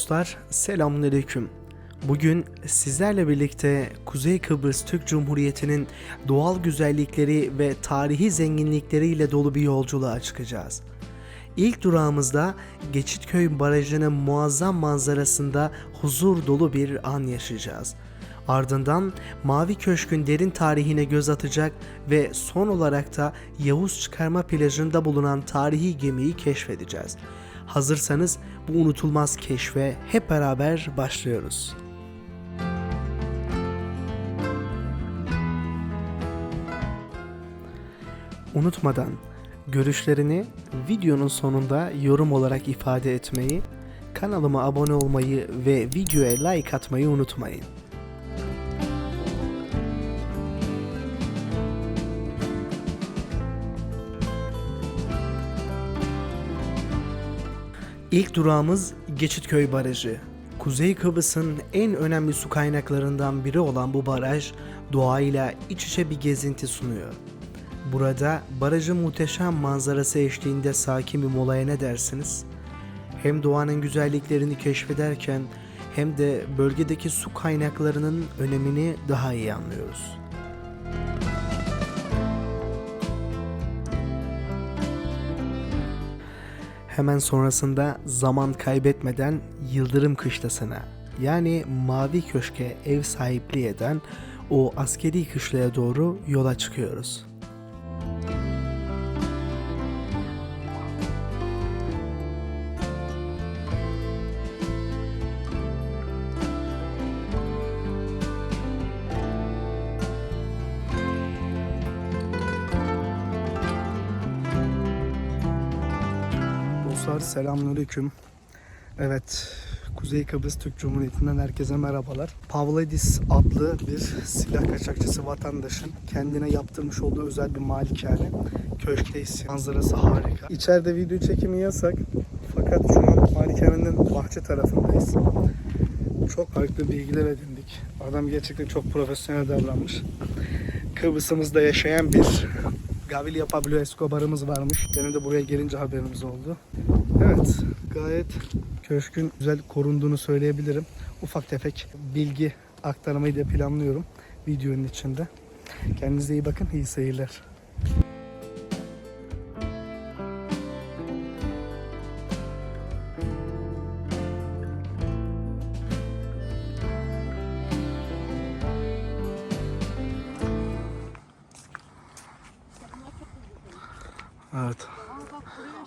Dostlar selamünaleyküm. Bugün sizlerle birlikte Kuzey Kıbrıs Türk Cumhuriyeti'nin doğal güzellikleri ve tarihi zenginlikleriyle dolu bir yolculuğa çıkacağız. İlk durağımızda Geçitköy Barajı'nın muazzam manzarasında huzur dolu bir an yaşayacağız. Ardından Mavi Köşk'ün derin tarihine göz atacak ve son olarak da Yavuz Çıkarma plajında bulunan tarihi gemiyi keşfedeceğiz. Hazırsanız bu unutulmaz keşfe hep beraber başlıyoruz. Unutmadan görüşlerini videonun sonunda yorum olarak ifade etmeyi, kanalıma abone olmayı ve videoya like atmayı unutmayın. İlk durağımız Geçitköy Barajı. Kuzey Kıbrıs'ın en önemli su kaynaklarından biri olan bu baraj doğayla iç içe bir gezinti sunuyor. Burada barajın muhteşem manzarası eşliğinde sakin bir molaya ne dersiniz? Hem doğanın güzelliklerini keşfederken hem de bölgedeki su kaynaklarının önemini daha iyi anlıyoruz. Hemen sonrasında zaman kaybetmeden Yıldırım Kışlası'na yani Mavi Köşk'e ev sahipliği eden o askeri kışlaya doğru yola çıkıyoruz. Dostlar selamünaleyküm. Evet, Kuzey Kıbrıs Türk Cumhuriyeti'nden herkese merhabalar. Pavlidis adlı bir silah kaçakçısı vatandaşın kendine yaptırmış olduğu özel bir malikane. Köşkteyiz. Manzarası harika. İçeride video çekimi yasak. Fakat şu an malikanenin bahçe tarafındayız. Çok farklı bilgiler edindik. Adam gerçekten çok profesyonel davranmış. Kıbrıs'ımızda yaşayan bir Gavilia Pablo Escobar'ımız varmış. Benim de buraya gelince haberimiz oldu. Evet, gayet köşkün güzel korunduğunu söyleyebilirim. Ufak tefek bilgi aktarmayı da planlıyorum videonun içinde. Kendinize iyi bakın, iyi seyirler. Evet.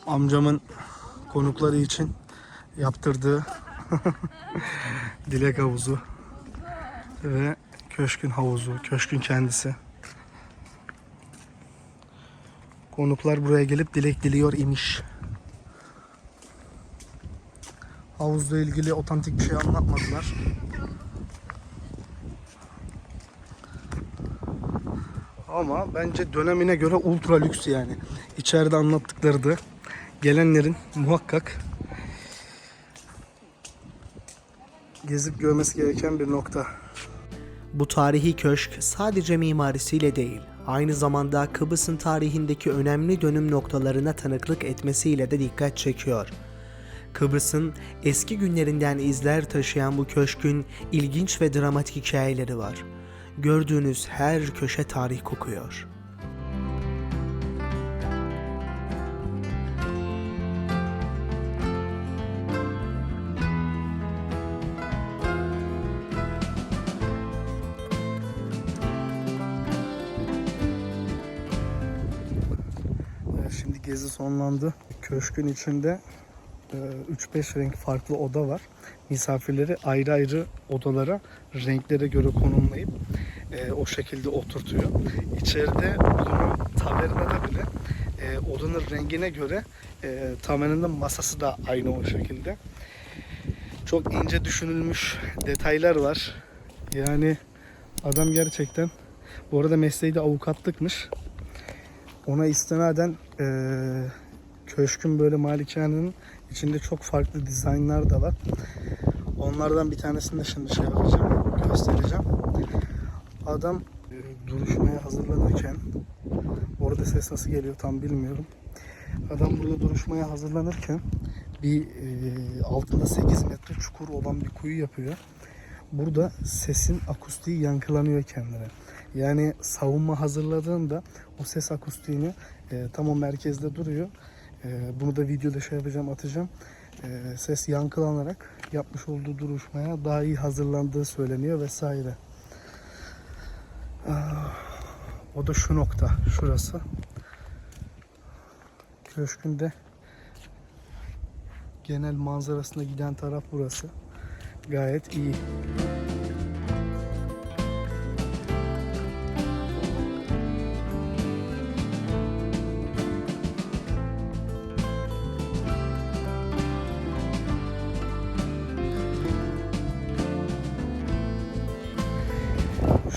Amcamın konukları için yaptırdığı dilek havuzu ve köşkün havuzu, köşkün kendisi. Konuklar buraya gelip dilek diliyor imiş. Havuzla ilgili otantik bir şey anlatmadılar. Ama bence dönemine göre ultra lüks yani. İçeride anlattıkları da gelenlerin muhakkak gezip görmesi gereken bir nokta. Bu tarihi köşk sadece mimarisiyle değil, aynı zamanda Kıbrıs'ın tarihindeki önemli dönüm noktalarına tanıklık etmesiyle de dikkat çekiyor. Kıbrıs'ın eski günlerinden izler taşıyan bu köşkün ilginç ve dramatik hikayeleri var. Gördüğünüz her köşe tarih kokuyor. Gezi sonlandı. Köşkün içinde e, 3-5 renk farklı oda var. Misafirleri ayrı ayrı odalara renklere göre konumlayıp e, o şekilde oturtuyor. İçeride bulunan tavernada bile e, odanın rengine göre e, tavernanın masası da aynı o şekilde. Çok ince düşünülmüş detaylar var. Yani adam gerçekten bu arada mesleği de avukatlıkmış. Ona istinaden e, köşkün böyle malikanenin içinde çok farklı dizaynlar da var. Onlardan bir tanesini de şimdi şey yapacağım, göstereceğim. Adam e, duruşmaya hazırlanırken orada ses nasıl geliyor tam bilmiyorum. Adam burada duruşmaya hazırlanırken bir e, altında 8 metre çukur olan bir kuyu yapıyor. Burada sesin akustiği yankılanıyor kendine. Yani savunma hazırladığında o ses akustiğini e, tam o merkezde duruyor. E, bunu da videoda şey yapacağım atacağım. E, ses yankılanarak yapmış olduğu duruşmaya daha iyi hazırlandığı söyleniyor vesaire. Ah, o da şu nokta şurası. Köşkünde genel manzarasına giden taraf burası. Gayet iyi.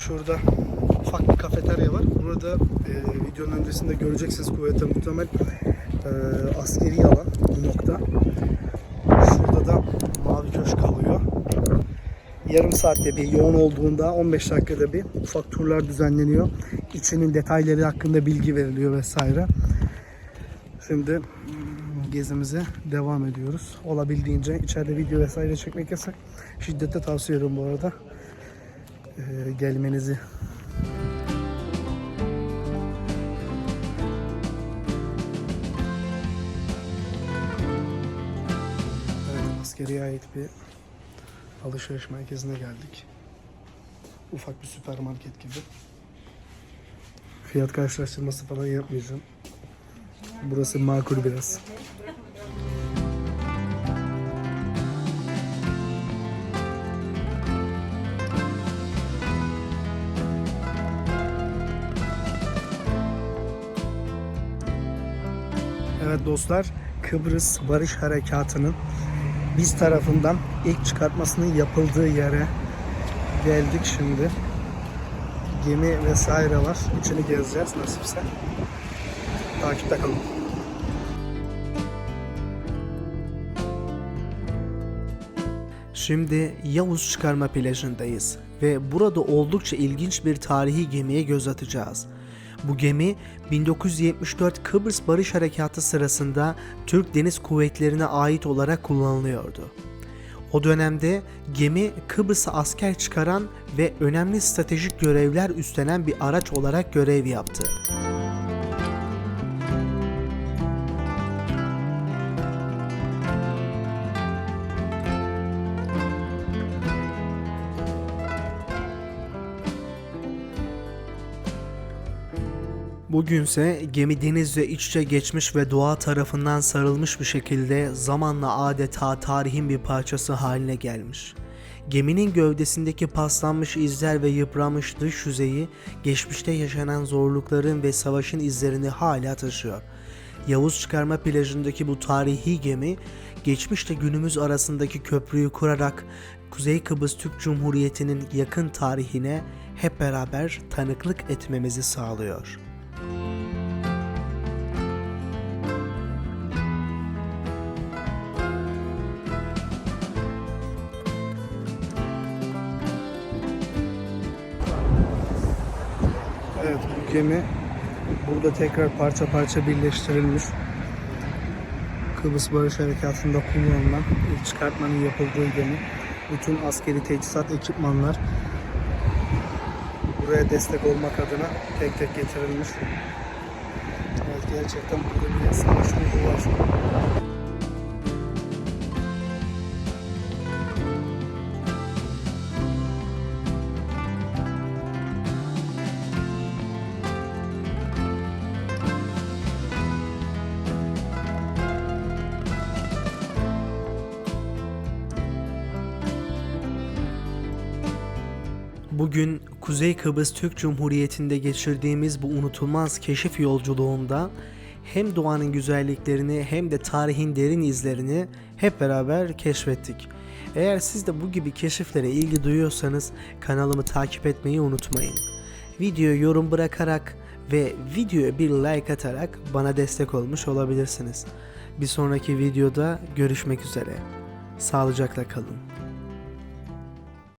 Şurada ufak bir kafeterya var. Burada e, videonun öncesinde göreceksiniz kuvvete muhtemel e, askeri alan bu nokta. Şurada da mavi köşk kalıyor. Yarım saatte bir yoğun olduğunda 15 dakikada bir ufak turlar düzenleniyor. İçinin detayları hakkında bilgi veriliyor vesaire. Şimdi gezimize devam ediyoruz. Olabildiğince içeride video vesaire çekmek yasak. Şiddetle tavsiye ediyorum bu arada. Ee, gelmenizi. Askeriye ait bir alışveriş merkezine geldik. Ufak bir süpermarket gibi. Fiyat karşılaştırması falan yapmayacağım. Burası makul biraz. Dostlar, Kıbrıs Barış Harekatı'nın biz tarafından ilk çıkartmasının yapıldığı yere geldik şimdi. Gemi vesaire var. İçini gezeceğiz nasipse. Takipte kalın. Şimdi Yavuz Çıkarma plajındayız ve burada oldukça ilginç bir tarihi gemiye göz atacağız. Bu gemi 1974 Kıbrıs Barış Harekatı sırasında Türk Deniz Kuvvetlerine ait olarak kullanılıyordu. O dönemde gemi Kıbrıs'a asker çıkaran ve önemli stratejik görevler üstlenen bir araç olarak görev yaptı. Bugünse gemi denizle iç içe geçmiş ve doğa tarafından sarılmış bir şekilde zamanla adeta tarihin bir parçası haline gelmiş. Geminin gövdesindeki paslanmış izler ve yıpranmış dış yüzeyi geçmişte yaşanan zorlukların ve savaşın izlerini hala taşıyor. Yavuz Çıkarma plajındaki bu tarihi gemi geçmişle günümüz arasındaki köprüyü kurarak Kuzey Kıbrıs Türk Cumhuriyeti'nin yakın tarihine hep beraber tanıklık etmemizi sağlıyor. Gemi burada tekrar parça parça birleştirilmiş. Kıbrıs Barış Harekatı'nda kullanılan ilk çıkartmanın yapıldığı gemi. Bütün askeri teçhizat ekipmanlar buraya destek olmak adına tek tek getirilmiş. Evet gerçekten burada bir savaş var. Bugün Kuzey Kıbrıs Türk Cumhuriyeti'nde geçirdiğimiz bu unutulmaz keşif yolculuğunda hem doğanın güzelliklerini hem de tarihin derin izlerini hep beraber keşfettik. Eğer siz de bu gibi keşiflere ilgi duyuyorsanız kanalımı takip etmeyi unutmayın. Videoya yorum bırakarak ve videoya bir like atarak bana destek olmuş olabilirsiniz. Bir sonraki videoda görüşmek üzere. Sağlıcakla kalın.